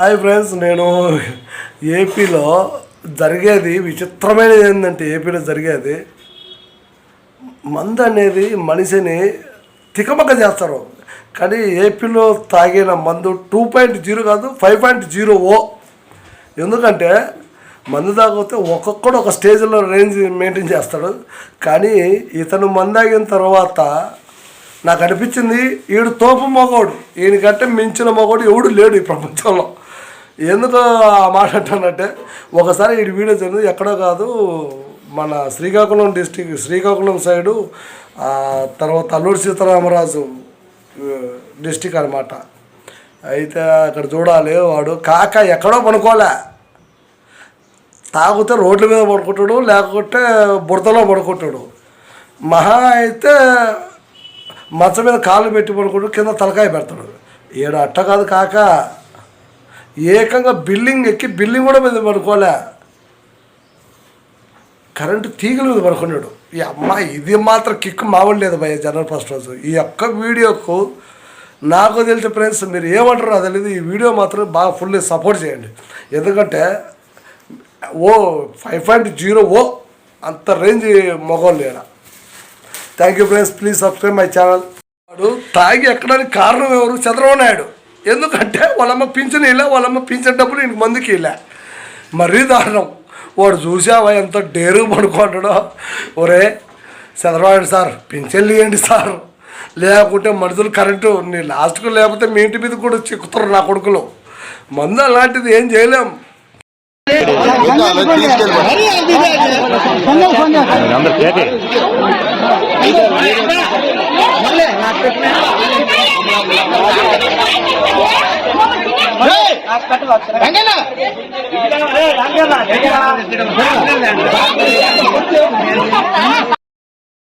Hi friends నేను ఏపీలో జరిగేది విచిత్రమైనది ఏంటంటే ఏపీలో జరిగేది మందు అనేది మనిషిని తికమక చేస్తారు. కానీ ఏపీలో తాగిన మందు టూ పాయింట్ జీరో కాదు ఫైవ్ పాయింట్ జీరో ఓ. ఎందుకంటే మందు తాగితే ఒక్కొక్కడు ఒక స్టేజ్లో రేంజ్ మెయింటైన్ చేస్తాడు. కానీ ఇతను మందు తాగిన తర్వాత నాకు అనిపించింది ఈడు తోపు మగోడు ఈయనకంటే మించిన మగోడు ఎవడు లేడు ఈ ప్రపంచంలో. ఎందుకు ఆ మాట అంటానంటే ఒకసారి ఈ వీడియో జరిగింది ఎక్కడో కాదు మన శ్రీకాకుళం డిస్టిక్ శ్రీకాకుళం సైడు తర్వాత అల్లూరు సీతారామరాజు డిస్టిక్ అనమాట అయితే అక్కడ చూడాలి వాడు కాక ఎక్కడో పనుకోలే. తాగితే రోడ్ల మీద పడుకుంటాడు లేకపోతే బుడతలో పడుకుంటాడు. మహా అయితే మంచం మీద కాళ్ళు పెట్టి పడుకుంటాడు కింద తలకాయ పెడతాడు. ఏడు అట్ట కాదు కాక ఏకంగా బిల్డింగ్ ఎక్కి బిల్డింగ్ కూడా మీద పడుకోలే. కరెంటు తీగల మీద పడుకున్నాడు. ఈ అమ్మాయి ఇది మాత్రం కిక్ మామూలు లేదు జనరల్ ఫస్ట్ రోజు. ఈ ఒక్క వీడియోకు నాకు తెలిసిన ఫ్రెండ్స్ మీరు ఏమంటారో అది తెలియదు ఈ వీడియో మాత్రం బాగా ఫుల్ సపోర్ట్ చేయండి. ఎందుకంటే ఓ ఫైవ్ పాయింట్ జీరో ఓ అంత రేంజ్ మొగోళ్ళు లేడా thank you friends. Please subscribe my channel. వాడు తాగి ఎక్కడానికి కారణం ఎవరు? చంద్రబాబు నాయుడు. ఎందుకంటే వాళ్ళమ్మ పింఛన్ ఇలా వాళ్ళమ్మ పింఛన్ డబ్బులు ఇంక మందికి ఇలా మరీ దారుణం. వాడు చూసావా ఎంత డేరు పడుకుంటాడో? ఒరే చంద్రబాబు సార్ పింఛన్లు ఇవ్వండి సార్. లేకుంటే మనుషులు కరెంటు నీ లాస్ట్కు లేకపోతే మీ ఇంటి మీద కూడా చిక్కుతారు నా కొడుకులు. మందు అలాంటిది ఏం చేయలేం. అందరు రంగన్న